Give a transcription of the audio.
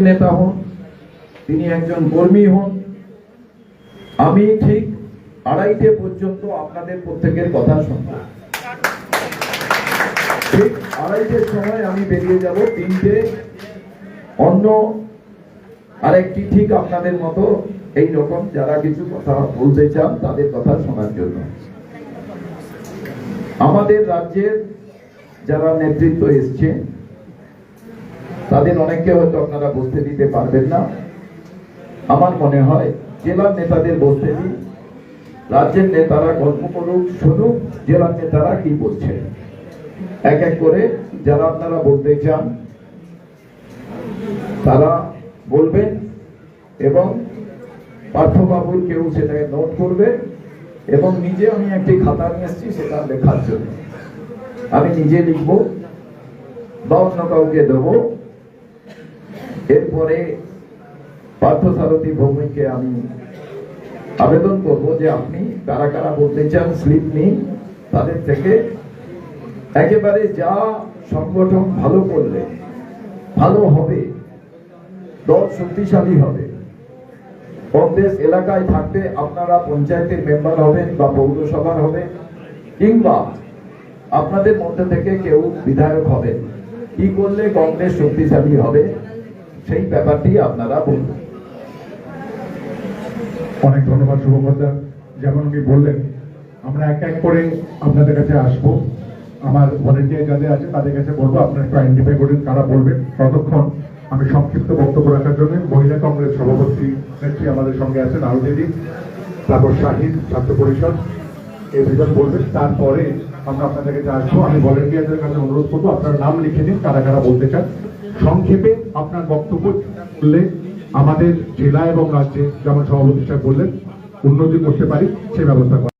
নেতা হন, তিনি একজন কর্মী হন। আমি ঠিক আড়াইটে পর্যন্ত আপনাদের প্রত্যেকের কথা শুনব। ঠিক আড়াইটের সময় আমি বেরিয়ে যাব তিনটে। অন্য আরেকটি ঠিক আপনাদের মতো এই রকম, যারা কিছু কথা বলতে চান তাদের কথা শোনার জন্য। আমাদের রাজ্যের যারা নেতৃত্ব এসছে তাদের অনেককে হয়তো আপনারা বসতে দিতে পারবেন না। আমার মনে হয় জেলার নেতাদের বসতে দিন। রাজ্যের নেতারা গল্প করুক, শুনুক জেলার নেতারা কি বলছে এক এক করে যারা আপনারা বলতে চান, তারা বলবেন এবং পার্থবাবুর কেউ সেটাকে নোট করবে এবং নিজে আমি একটি খাতা নিয়ে এসেছি, সেটা লেখার জন্য। আমি নিজে লিখব, বা অন্য কাউকে দেবো। এরপরে পার্থসারথী ভৌমিককে আমি আবেদন করব যে আপনি কারা কারা বলতে চান স্লিপ নিন, তাদের থেকে। একেবারে যা সংগঠন ভালো করলে, ভালো হবে, দল শক্তিশালী হবে, কংগ্রেস এলাকায় থাকতে আপনারা পঞ্চায়েতের মেম্বার হবেন বা পৌরসভার হবেন, কিংবা আপনাদের মধ্যে থেকে কেউ বিধায়ক হবেন। কি করলে কংগ্রেস শক্তিশালী হবে? সেই ব্যাপারটি আপনারা বলবেন অনেক ধন্যবাদ, শুভকর্তা। যেমন উনি বললেন, আমরা এক এক করে আপনাদের কাছে আসব। আমার ভলেন্টিয়ার যাদের আছে, তাদের কাছে বলব, আপনারা একটু আইডেন্টিফাই করুন কারা বলবেন। ততক্ষণ আমি সংক্ষিপ্ত বক্তব্য রাখার জন্য মহিলা কংগ্রেস সভাপতি নেত্রী আমাদের সঙ্গে আছেন আরও দেবী তারপর শাহিদ, ছাত্র পরিষদ এই দুজন বলবেন। তারপরে আমরা আপনাদের কাছে আসব। আমি ভলেন্টিয়ারদের কাছে অনুরোধ করব, আপনার নাম লিখে দিন, কারা কারা বলতে চান। সংক্ষেপে আপনার বক্তব্য করলে আমাদের জেলা এবং রাজ্যে যেমন সভাপতি সাহেব বললেন, উন্নতি করতে পারি সে ব্যবস্থা